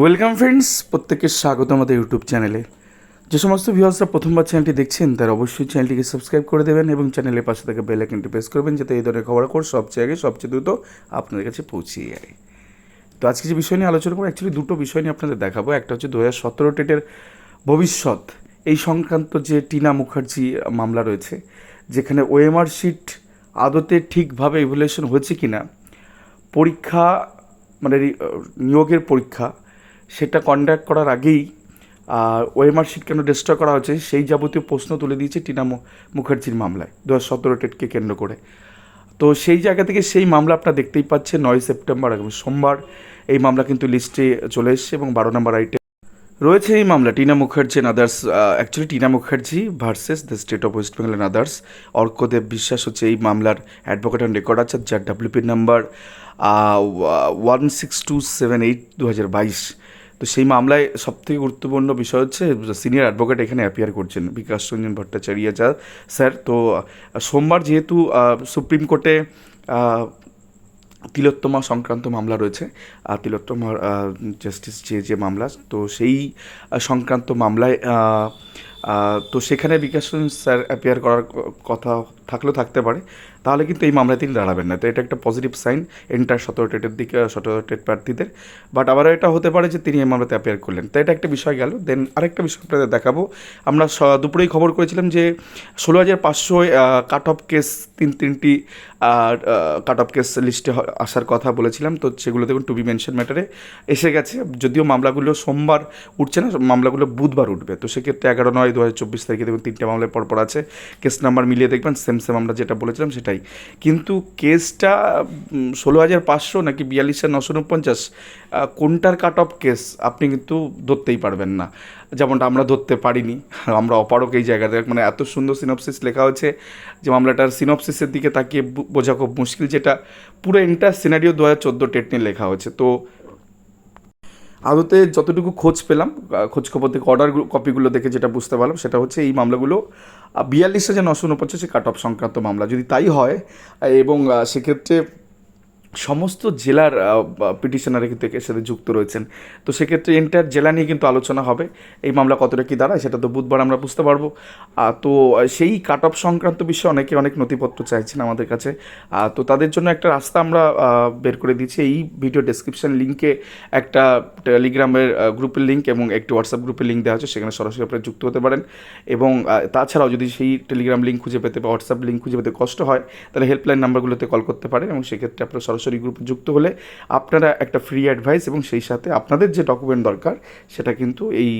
Welcome friends প্রত্যেকের স্বাগত আমাদের ইউটিউব চ্যানেলে যে সমস্ত ভিউয়ার্সরা প্রথমবার চ্যানেলটি দেখছেন, তারা অবশ্যই চ্যানেলটিকে সাবস্ক্রাইব করে দেবেন এবং চ্যানেলের পাশে থাকা বেল আইকনটি প্রেস করবেন যাতে এই ধরনের খবরাখবর সবচেয়ে আগে, সবচেয়ে দ্রুত আপনাদের কাছে পৌঁছে যায়। তো আজকে যে বিষয় নিয়ে আলোচনা করব অ্যাকচুয়ালি দুটো বিষয় নিয়ে আপনাদের দেখাবো। একটা হচ্ছে দু হাজার সতেরো টেটের ভবিষ্যৎ। এই সংক্রান্ত যে টিনা মুখার্জি মামলা রয়েছে, যেখানে ওএমআর শিট আদতে ঠিকভাবে ইভ্যালুয়েশন হয়েছে কি না পরীক্ষা মানে নিয়োগের পরীক্ষা সেটা কন্ডাক্ট করার আগেই ওএমআর শিট কেন ডিস্ট্রয় করা হয়েছে সেই যাবতীয় প্রশ্ন তুলে দিয়েছে টিনা মুখার্জির মামলায়, দু হাজার সতেরো টেটকে কেন্দ্র করে। তো সেই জায়গা থেকে সেই মামলা আপনারা দেখতেই পাচ্ছেন, নয় সেপ্টেম্বর, আগামী সোমবার এই মামলা কিন্তু লিস্টে চলে এসছে এবং বারো নম্বর আইটেম রয়েছে এই মামলা, Tina Mukherjee and others actually Tina Mukherjee versus the state of West Bengal and others Arkadeb Biswas হচ্ছে এই মামলার অ্যাডভোকেট অ্যান্ড রেকর্ড আছে যার WP number one six two seven eight দু হাজার বাইশ। তো সেই মামলায় সবথেকে গুরুত্বপূর্ণ বিষয় হচ্ছে সিনিয়র অ্যাডভোকেট এখানে অ্যাপিয়ার করছেন, বিকাশ রঞ্জন ভট্টাচার্য যা স্যার তো সোমবার যেহেতু সুপ্রিম কোর্টে তিলোত্তমা সংক্রান্ত মামলা রয়েছে, আর তিলোত্তমার জাস্টিস যে যে মামলা, তো সেই সংক্রান্ত মামলায় তো সেখানে বিকাশ স্যার অ্যাপিয়ার করার কথা থাকলেও থাকতে পারে, তাহলে কিন্তু এই মামলায় তিনি দাঁড়াবেন না। তো এটা একটা পজিটিভ সাইন এন্টার সতেরো টেটের দিকে সতেরো টেট প্রার্থীদের। বাট আবারও এটা হতে পারে যে তিনি এই মামলাতে অ্যাপিয়ার করলেন। তো এটা একটা বিষয় গেল। দেন আরেকটা বিষয় আপনাদের দেখাবো। আমরা দুপুরেই খবর করেছিলাম যে ষোলো হাজার পাঁচশো কাট অফ কেস তিন, তিনটি কাট অফ কেস লিস্টে আসার কথা বলেছিলাম। তো সেগুলো দেখুন টু বি মেনশন ম্যাটারে এসে গেছে। যদিও মামলাগুলো সোমবার উঠছে না, মামলাগুলো বুধবার উঠবে। তো সেক্ষেত্রে এগারো নয় দু হাজার চব্বিশ তারিখে দেখুন তিনটে মামলায় পরপর আছে। কেস নাম্বার মিলিয়ে দেখবেন সেম সেম আমরা যেটা বলেছিলাম সেটাই। কিন্তু কেসটা ষোলো হাজার পাঁচশো নাকি বিয়াল্লিশ হাজার নশো উনপঞ্চাশ কোনটার কাট অফ কেস আপনি কিন্তু ধরতেই পারবেন না। যেমনটা আমরা ধরতে পারিনি, আমরা অপারক এই জায়গাতে। মানে এত সুন্দর সিনপসিস লেখা হয়েছে যে মামলাটার সিনপসিসের দিকে তাকিয়ে বোঝা খুব মুশকিল যেটা পুরো এন্টার সিনারিও দু হাজার চোদ্দ টেট নিয়ে লেখা হয়েছে। তো আদতে যতটুকু খোঁজ পেলাম খোঁজখবর খোঁজ খবর থেকে অর্ডার কপিগুলো দেখে যেটা বুঝতে পারলাম, সেটা হচ্ছে এই মামলাগুলো বিয়াল্লিশ হাজার নশো উনপঞ্চাশে কাট অফ সংক্রান্ত মামলা। যদি তাই হয়, এবং সেক্ষেত্রে সমস্ত জেলার পিটিশনার কিন্তু এর সাথে যুক্ত রয়েছেন। তো সেক্ষেত্রে এন্টার জেলা নিয়ে কিন্তু আলোচনা হবে। এই মামলা কতটা কী দাঁড়ায় সেটা তো বুধবার আমরা বুঝতে পারব। তো সেই কাট অফ সংক্রান্ত বিষয়ে অনেকে অনেক নথিপত্র চাইছেন আমাদের কাছে। তো তাদের জন্য একটা রাস্তা আমরা বের করে দিচ্ছি এই ভিডিও ডেসক্রিপশন লিঙ্কে একটা টেলিগ্রামের গ্রুপের লিঙ্ক এবং একটি হোয়াটসঅ্যাপ গ্রুপের লিঙ্ক দেওয়া আছে। সেখানে সরাসরি আপনারা যুক্ত হতে পারেন। এবং তাছাড়াও যদি সেই টেলিগ্রাম লিঙ্ক খুঁজে পেতে বা হোয়াটসঅ্যাপ লিঙ্ক খুঁজে পেতে কষ্ট হয়, তাহলে হেল্পলাইন নাম্বারগুলোতে কল করতে পারেন এবং সেক্ষেত্রে আপনারা সরাসরি গ্রুপে যুক্ত হলে আপনারা একটা ফ্রি অ্যাডভাইস এবং সেই সাথে আপনাদের যে ডকুমেন্ট দরকার, সেটা কিন্তু এই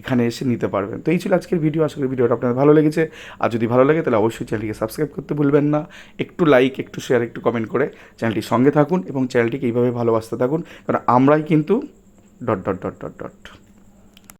এখানে এসে নিতে পারবেন। তো এই ছিল আজকের ভিডিও করি ভিডিওটা আপনাদের ভালো লেগেছে। আর যদি ভালো লাগে, তাহলে অবশ্যই চ্যানেলটিকে সাবস্ক্রাইব করতে ভুলবেন না। একটু লাইক একটু শেয়ার একটু কমেন্ট করে চ্যানেলটির সঙ্গে থাকুন এবং চ্যানেলটিকে এইভাবে ভালোবাসতে থাকুন। কারণ আমরাই কিন্তু dot dot dot dot dot